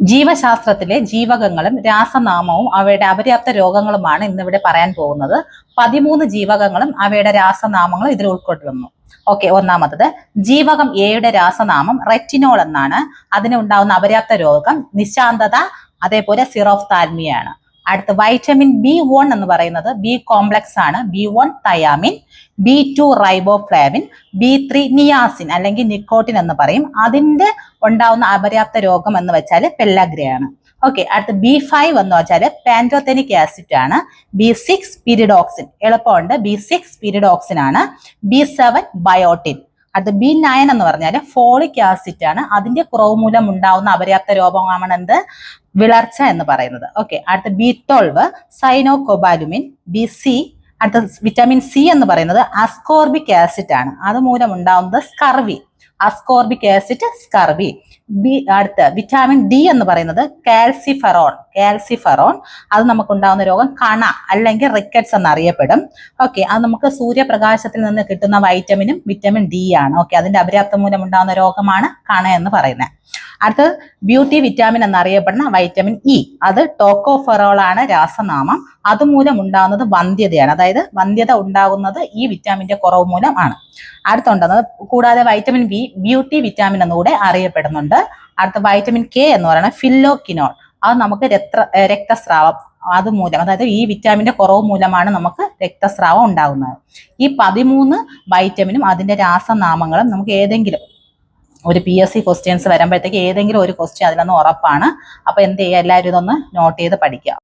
ജീവശാസ്ത്രത്തിലെ ജീവകങ്ങളും രാസനാമവും അവയുടെ അപര്യാപ്ത രോഗങ്ങളുമാണ് ഇന്ന് ഇവിടെ പറയാൻ പോകുന്നത്. പതിമൂന്ന് ജീവകങ്ങളും അവയുടെ രാസനാമങ്ങളും ഇതിൽ ഉൾക്കൊള്ളുന്നു. ഓക്കെ ഒന്നാമത്തത് ജീവകം എയുടെ രാസനാമം റെറ്റിനോൾ എന്നാണ്. അതിന് ഉണ്ടാവുന്ന അപര്യാപ്ത രോഗം നിശാന്തത അതേപോലെ സിറോഫ്താൽമിയാണ് അടുത്ത് വൈറ്റമിൻ ബി വൺ എന്ന് പറയുന്നത് ബി കോംപ്ലക്സ് ആണ്. B one thiamine B two riboflavin B three niacin അല്ലെങ്കിൽ നിക്കോട്ടിൻ എന്ന് പറയും. അതിന്റെ ഉണ്ടാവുന്ന അപര്യാപ്ത രോഗം എന്ന് വെച്ചാൽ പെല്ലാഗ്രയാണ്. ഓക്കെ അടുത്ത ബി ഫൈവ് എന്ന് വെച്ചാൽ പാന്റോതെനിക് ആസിഡ് ആണ്. ബി സിക്സ് പിരിഡോക്സിൻ എളുപ്പമുണ്ട്. ബി സിക്സ് പിരിഡോക്സിൻ ആണ്. ബി സെവൻ ബയോട്ടിൻ അടുത്ത ബി നയൻ എന്ന് പറഞ്ഞാൽ ഫോളിക് ആസിഡ് ആണ്. അതിന്റെ കുറവ് മൂലം ഉണ്ടാവുന്ന അപര്യാപ്ത രോഗമാണ് എന്ത്? വിളർച്ച എന്ന് പറയുന്നത്. ഓക്കെ അടുത്ത B twelve cyanocobalamin B C അടുത്ത വിറ്റാമിൻ സി എന്ന് പറയുന്നത് അസ്കോർബിക് ആസിഡ് ആണ്. അത് മൂലം ഉണ്ടാവുന്നത് scurvy ascorbic acid scurvy B അടുത്ത വിറ്റാമിൻ ഡി എന്ന് പറയുന്നത് കാൽസിഫറോൺ കാൽസിഫറോൺ അത് നമുക്ക് ഉണ്ടാകുന്ന രോഗം കണ അല്ലെങ്കിൽ റിക്കറ്റ്സ് എന്നറിയപ്പെടും. ഓക്കെ അത് നമുക്ക് സൂര്യപ്രകാശത്തിൽ നിന്ന് കിട്ടുന്ന വൈറ്റമിനും വിറ്റാമിൻ ഡി ആണ് ഓക്കെ അതിന്റെ അപര്യാപ്തം മൂലം ഉണ്ടാകുന്ന രോഗമാണ് കണ എന്ന് പറയുന്നത്. അടുത്തത് ബ്യൂട്ടി വിറ്റാമിൻ എന്നറിയപ്പെടുന്ന വൈറ്റമിൻ ഇ അത് ടോക്കോഫെറോൾ ആണ് രാസനാമം. അതുമൂലം ഉണ്ടാകുന്നത് വന്ധ്യതയാണ്. അതായത് വന്ധ്യത ഉണ്ടാകുന്നത് ഈ വിറ്റാമിന്റെ കുറവ് മൂലം ആണ്. അടുത്തുണ്ടെന്നത് കൂടാതെ വൈറ്റമിൻ ബി ബ്യൂട്ടി വിറ്റാമിൻ എന്നുകൂടെ അറിയപ്പെടുന്നുണ്ട്. അടുത്ത വൈറ്റമിൻ കെ എന്ന് പറയുന്നത് ഫില്ലോക്കിനോൾ അത് നമുക്ക് രക്ത രക്തസ്രാവം അതുമൂലം അതായത് ഈ വിറ്റാമിന്റെ കുറവ് മൂലമാണ് നമുക്ക് രക്തസ്രാവം ഉണ്ടാകുന്നത്. ഈ പതിമൂന്ന് വൈറ്റമിനും അതിന്റെ രാസനാമങ്ങളും നമുക്ക് ഏതെങ്കിലും ഒരു പി എസ് സി ക്വസ്റ്റ്യൻസ് വരുമ്പോഴത്തേക്ക് ഏതെങ്കിലും ഒരു ക്വസ്റ്റ്യൻ അതിലൊന്ന് ഉറപ്പാണ്. അപ്പോൾ എന്ത് ചെയ്യുക? എല്ലാവരും ഇതൊന്ന് നോട്ട് ചെയ്ത് പഠിക്കുക.